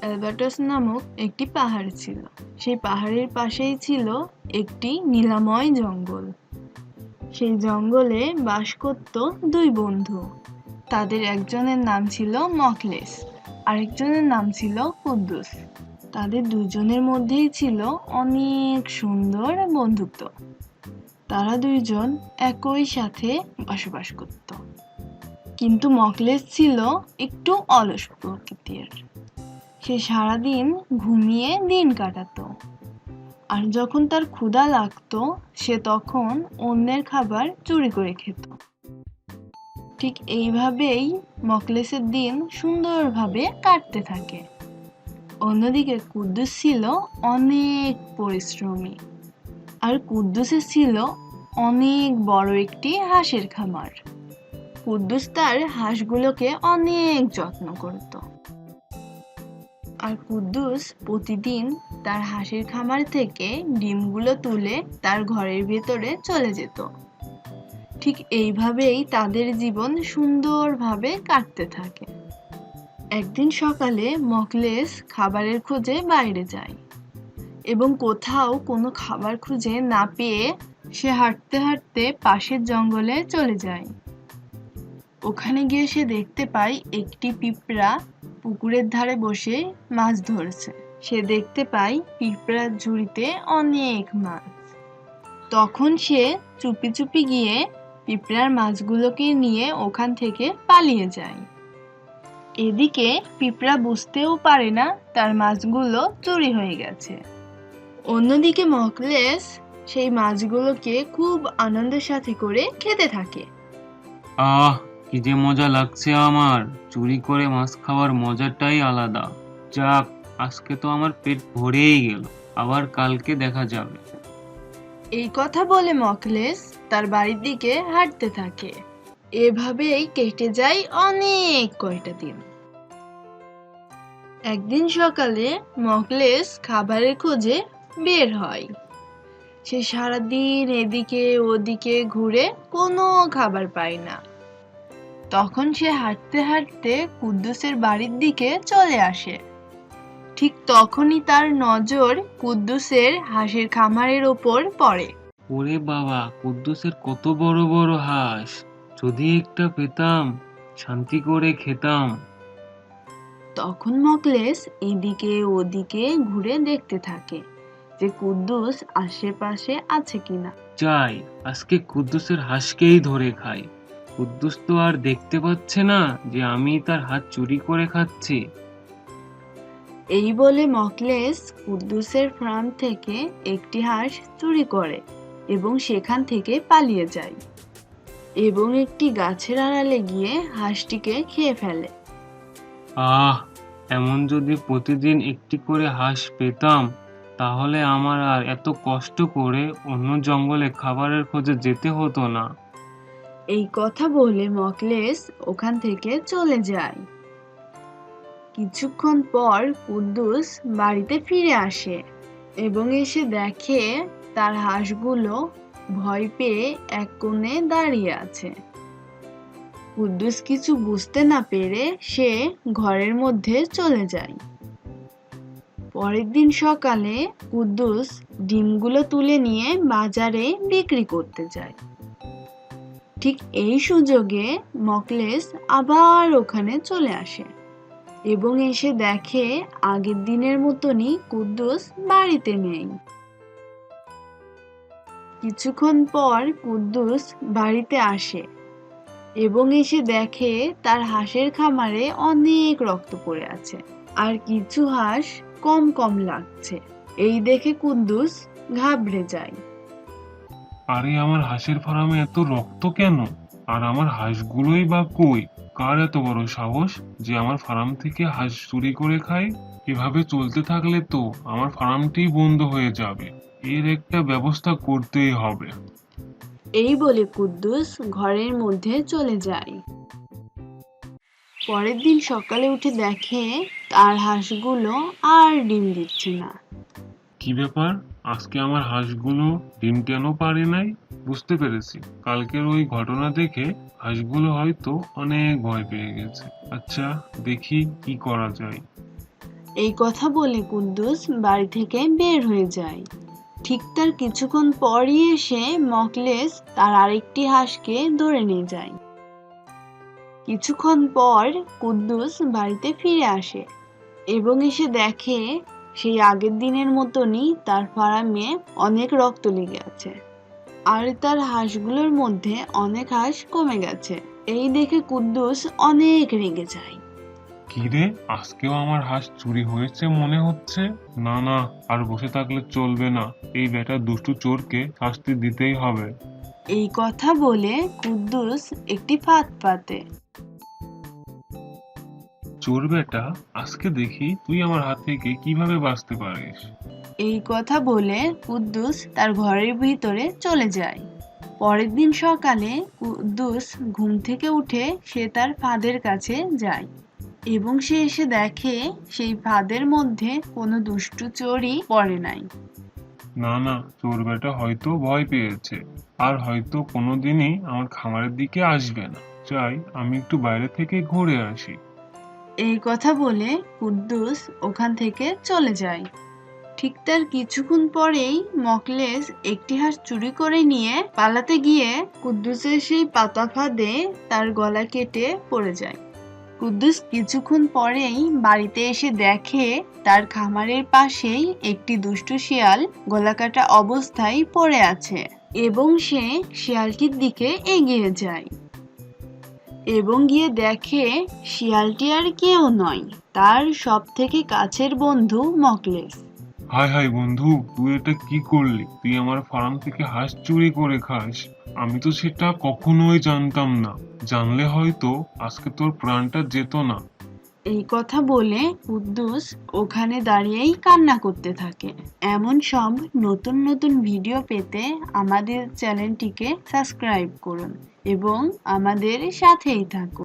অ্যালবার্টাস নামক একটি পাহাড় ছিল। সেই পাহাড়ের পাশেই ছিল একটি নীলাময় জঙ্গল। সেই জঙ্গলে বাস করত দুই বন্ধু। তাদের একজনের নাম ছিল মকলেস, আরেকজনের নাম ছিল কুদ্দুস। তাদের দুজনের মধ্যেই ছিল অনেক সুন্দর বন্ধুত্ব। তারা দুইজন একই সাথে বসবাস করত। কিন্তু মকলেস ছিল একটু অলস প্রকৃতির। সে সারাদিন ঘুমিয়ে দিন কাটাতো। আর যখন তার ক্ষুধা লাগতো, সে তখন অন্যের খাবার চুরি করে খেত। ঠিক এইভাবেই মকলেসের দিন সুন্দরভাবে কাটতে থাকে। অন্যদিকে কুদ্দুস ছিল অনেক পরিশ্রমী। আর কুদ্দুসের ছিল অনেক বড় একটি হাঁসের খামার। কুদ্দুস তার হাঁসগুলোকে অনেক যত্ন করত। আর কুদ্দুস প্রতিদিন তার হাঁসের খামার থেকে ডিমগুলো তুলে তার ঘরের ভেতরে চলে যেত। ঠিক এইভাবেই তাদের জীবন সুন্দরভাবে কাটতে থাকে। একদিন সকালে মকলেস খাবারের খোঁজে বাইরে যায় এবং কোথাও কোনো খাবার খুঁজে না পেয়ে সে হাঁটতে হাঁটতে পাশের জঙ্গলে চলে যায়। ওখানে গিয়ে সে দেখতে পায় একটি পিঁপড়া পুকুরের ধারে বসে মাছ ধরছে। সে দেখতে পায় পিঁপড়ার ঝুড়িতে অনেক মাছ। তখন সে চুপি চুপি গিয়ে পিঁপড়ার মাছগুলোকে নিয়ে ওখান থেকে পালিয়ে যায়। এদিকে পিঁপড়া বুঝতেও পারে না তার মাছগুলো চুরি হয়ে গেছে। অন্যদিকে মকলেস সেই মাছগুলোকে খুব আনন্দের সাথে করে খেতে থাকে। আহ কি যে মজা লাগছে আমার। চুরি করে মাছ খাওয়ার মজাটাই আলাদা। যাক, আজকে তো আমার পেট ভরেই গেল। আবার কালকে দেখা যাবে। এই কথা বলে মকলেস তার বাড়ির দিকে হাঁটতে থাকে। এভাবেই কেটে যায় অনেক কয়টা দিন। একদিন সকালে মকলেস খাবারের খোঁজে বের হয়। সে সারাদিন এদিকে ওদিকে ঘুরে কোনো খাবার পায় না। তখন সে হাঁটতে হাঁটতে কুদ্দুসের বাড়ির দিকে চলে আসে। ঠিক তখনই তার নজর কুদ্দুসের হাঁসের খামারের ওপর পড়ে। ওরে বাবা কুদ্দুসের কত বড় বড় হাঁস। যদি একটা পেতাম শান্তি করে খেতাম। তখন মকলেস এদিকে ওদিকে ঘুরে দেখতে থাকে যে কুদ্দুস আশেপাশে আছে কিনা। চাই আজকে কুদ্দুসের হাঁসকেই ধরে খাই। কুদ্দুস তো আর দেখতে পাচ্ছে না যে আমি তার হাত চুরি করে খাচ্ছি। এই বলে মকলেস কুদ্দুসের ফার্ম থেকে একটি হাঁস চুরি করে এবং সেখান থেকে পালিয়ে যায় এবং একটি গাছের আড়ালে গিয়ে হাঁসটিকে খেয়ে ফেলে। আহ এমন যদি প্রতিদিন একটি করে হাঁস পেতাম তাহলে আমার আর এত কষ্ট করে অন্য জঙ্গলে খাবারের খোঁজে যেতে হতো না। এই কথা বলে মকলেস ওখান থেকে চলে যায়। কিছুক্ষণ পর কুদ্দুস বাড়িতে ফিরে আসে এবং এসে দেখে তার হাঁসগুলো ভয় পেয়ে এক কোণে দাঁড়িয়ে আছে। কুদ্দুস কিছু বুঝতে না পেরে সে ঘরের মধ্যে চলে যায়। পরের দিন সকালে কুদ্দুস ডিমগুলো তুলে নিয়ে বাজারে বিক্রি করতে যায়। ঠিক এই সুযোগে মকলেস আবার ওখানে চলে আসে এবং এসে দেখে আগের দিনের মতনই কুদ্দুস বাড়িতে নেই। কিছুক্ষণ পর কুদ্দুস বাড়িতে আসে এবং এসে দেখে তার হাঁসের খামারে অনেক রক্ত পড়ে আছে আর কিছু হাঁস কম কম লাগছে। এই দেখে কুদ্দুস ঘাবড়ে যায়। আরে আমার হাঁসের ফার্মে এত রক্ত কেন? আর আমার হাঁসগুলোই বা কই? কার এত বড় সাহস যে আমার ফার্ম থেকে হাঁস চুরি করে খায়? এভাবে চলতে থাকলে তো আমার ফার্মটিই বন্ধ হয়ে যাবে। এর একটা ব্যবস্থা করতেই হবে। এই বলে কুদ্দুস ঘরের মধ্যে চলে যায়। পরের দিন সকালে উঠে দেখে তার হাঁসগুলো আর ডিম দিচ্ছে না। কি ব্যাপার? আজকে আমার হাঁসগুলো ডিম কেন পারে নাই, বুঝতে পেরেছি। কালকের ওই ঘটনা দেখে হাঁসগুলো হয়তো অনেক ভয় পেয়ে গেছে। আচ্ছা দেখি কি করা যায়। এই কথা বলে কুদ্দুস বাড়ি থেকে বের হয়ে যায়। ঠিক তার কিছুক্ষণ পরই এসে মকলেস তার আরেকটি হাঁসকে ধরে নিয়ে যায়। কিছুক্ষণ পর কুদ্দুস বাড়িতে ফিরে আসে এবং এসে দেখে সেই আগের দিনের মতনই তার ফাড়া মেয়ে অনেক রক্ত লেগে আছে। আর তার হাঁসগুলোর মধ্যে অনেক হাঁস কমে গেছে। এই দেখে কুদ্দুস অনেক রেগে যায়। কিরে আজকেও আমার হাঁস চুরি হয়েছে মনে হচ্ছে? না না আর বসে থাকলে চলবে না। এই বেটা দুষ্টু চোরকে শাস্তি দিতেই হবে। এই কথা বলে কুদ্দুস একটি ফাঁদ পাতে। চোর বেটা আজকে দেখি তুই আমার হাত থেকে কীভাবে বাঁচতে পারিস। এই কথা বলে কুদ্দুস তার ঘরের ভিতরে চলে যায়। পরের দিন সকালে কুদ্দুস ঘুম থেকে উঠে সে তার ফাঁদের কাছে যায় এবং সে এসে দেখে সেই ফাঁদের মধ্যে কোনো দুষ্টু চোরই পড়ে নাই। না না চোর বেটা হয়তো ভয় পেয়েছে আর হয়তো কোনোদিনই আমার খামারের দিকে আসবে না। চাই আমি একটু বাইরে থেকে ঘুরে আসি। এই কথা বলে কুদ্দুস ওখান থেকে চলে যায়। ঠিক তার কিছুক্ষণ পরেই মকলেস একটি হাঁস চুরি করে নিয়ে পালাতে গিয়ে কুদ্দুসের সেই পাতা ফাঁদে তার গলা কেটে পড়ে যায়। কুদ্দুস কিছুক্ষণ পরেই বাড়িতে এসে দেখে তার খামারের পাশেই একটি দুষ্টু শিয়াল গলা কাটা অবস্থায় পড়ে আছে এবং সে শিয়ালটির দিকে এগিয়ে যায়। এবং গিয়ে দেখে শিয়ালটি আর কেউ নয়, তার সব থেকে কাছের বন্ধু মকলেস। হাই হাই বন্ধু, তুই এটা কি করলি? তুই আমার ফার্ম থেকে হাঁস চুরি করে খাস। আমি তো সেটা কখনোই জানতাম না। জানলে হয়তো আজকে তোর প্রাণটা যেত না। এই কথা বলে কুদ্দুস ওখানে দাঁড়িয়েই কান্না করতে থাকে। এমন সব নতুন নতুন ভিডিও পেতে আমাদের চ্যানেলটিকে সাবস্ক্রাইব করুন এবং আমাদের সাথেই থাকুন।